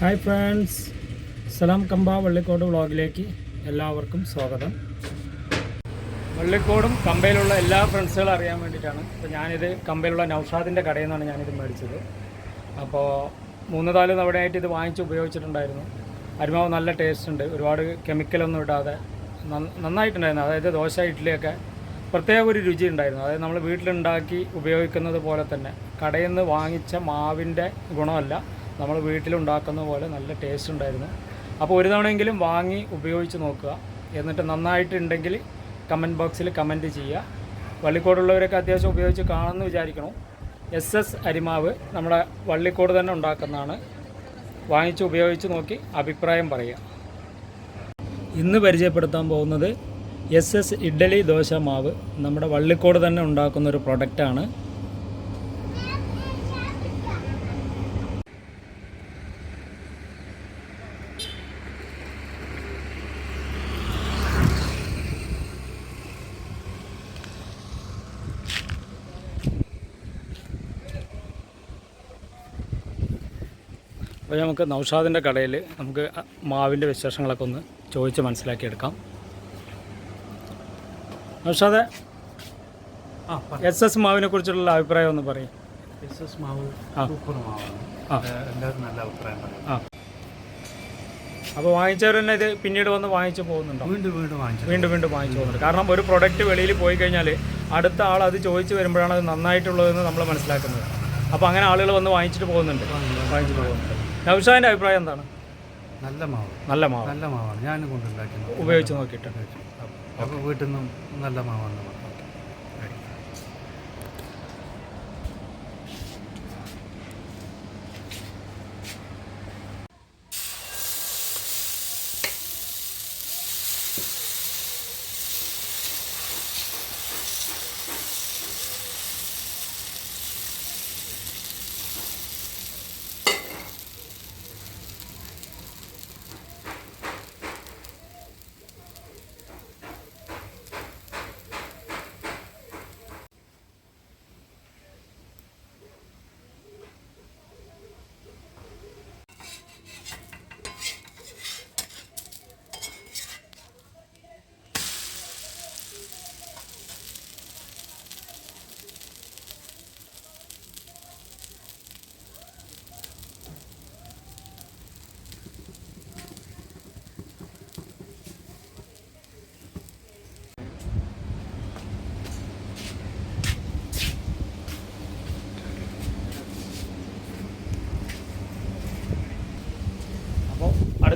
Hi friends. സലാം കമ്പ വള്ളിക്കോട് വ്ളോഗിലേക്ക് എല്ലാവർക്കും സ്വാഗതം. വള്ളിക്കോടും കമ്പയിലുള്ള എല്ലാ ഫ്രണ്ട്സുകളും അറിയാൻ വേണ്ടിയിട്ടാണ് അപ്പോൾ ഞാനിത് കമ്പയിലുള്ള നൗഷാദിന്റെ കടയിൽ നിന്നാണ് ഞാനിത് മേടിച്ചത്. അപ്പോൾ മൂന്ന് നാല് തവണയായിട്ട് ഇത് വാങ്ങിച്ച് ഉപയോഗിച്ചിട്ടുണ്ടായിരുന്നു. അരിമാവ് നല്ല ടേസ്റ്റ് ഉണ്ട്. ഒരുപാട് കെമിക്കലൊന്നും ഇടാതെ നന്ന- നന്നായിട്ടുണ്ടായിരുന്നു. അതായത് ദോശ ഇഡ്ഡലിയൊക്കെ പ്രത്യേക ഒരു രുചി ഉണ്ടായിരുന്നു. അതായത് നമ്മൾ വീട്ടിലുണ്ടാക്കി ഉപയോഗിക്കുന്നത് പോലെ തന്നെ കടയിൽ നിന്ന് വാങ്ങിച്ച മാവിന്റെ ഗുണമല്ല. നമ്മൾ വീട്ടിലുണ്ടാക്കുന്ന പോലെ നല്ല ടേസ്റ്റ് ഉണ്ടായിരുന്നു. അപ്പോൾ ഒരു തവണയെങ്കിലും വാങ്ങി ഉപയോഗിച്ച് നോക്കുക. എന്നിട്ട് നന്നായിട്ടുണ്ടെങ്കിൽ കമന്റ് ബോക്സിൽ കമന്റ് ചെയ്യുക. വള്ളിക്കോടുള്ളവരൊക്കെ അത്യാവശ്യം ഉപയോഗിച്ച് കാണുമെന്ന് വിചാരിക്കണം. എസ് എസ് അരിമാവ് നമ്മുടെ വള്ളിക്കോട് തന്നെ ഉണ്ടാക്കുന്നതാണ്. വാങ്ങിച്ച് ഉപയോഗിച്ച് നോക്കി അഭിപ്രായം പറയുക. ഇന്ന് പരിചയപ്പെടുത്താൻ പോകുന്നത് എസ് എസ് ഇഡ്ഡലി ദോശ മാവ് നമ്മുടെ വള്ളിക്കോട് തന്നെ ഉണ്ടാക്കുന്ന ഒരു പ്രൊഡക്റ്റാണ് അപ്പോൾ നമുക്ക് നൗഷാദിന്റെ കടയിൽ നമുക്ക് മാവിന്റെ വിശേഷങ്ങളൊക്കെ ഒന്ന് ചോദിച്ച് മനസ്സിലാക്കിയെടുക്കാം. നൗഷാദെ എസ് എസ് മാവിനെ കുറിച്ചുള്ള അഭിപ്രായം ഒന്ന് പറയും. എസ് എസ് മാവ്. സൂപ്പർ മാവാണ്. എല്ലാവരും നല്ല അഭിപ്രായം പറയും. അപ്പോൾ വാങ്ങിച്ചവർ തന്നെ ഇത് പിന്നീട് വന്ന് വാങ്ങിച്ചു പോകുന്നുണ്ടോ? വീണ്ടും വീണ്ടും വാങ്ങിച്ചു വീണ്ടും വീണ്ടും വാങ്ങിച്ചു പോകുന്നുണ്ട്. കാരണം ഒരു പ്രൊഡക്റ്റ് വെളിയിൽ പോയി കഴിഞ്ഞാൽ അടുത്ത ആൾ അത് ചോദിച്ചു വരുമ്പോഴാണ് അത് നന്നായിട്ടുള്ളതെന്ന് നമ്മൾ മനസ്സിലാക്കുന്നത്. അപ്പോൾ അങ്ങനെ ആളുകൾ വന്ന് വാങ്ങിച്ചിട്ട് പോകുന്നുണ്ട്. വാങ്ങിച്ചിട്ട് പോകുന്നുണ്ട്. നൗഷാദിന്റെ അഭിപ്രായം എന്താണ്? നല്ല മാവ്. നല്ല മാവ്. നല്ല മാവാണ്. ഞാനും കൊണ്ടുണ്ടാക്കി ഉപയോഗിച്ച് നോക്കിയിട്ടുണ്ട്. അപ്പോൾ വീട്ടിൽ നിന്നും നല്ല മാവാണ് പറഞ്ഞു അപ്പോൾ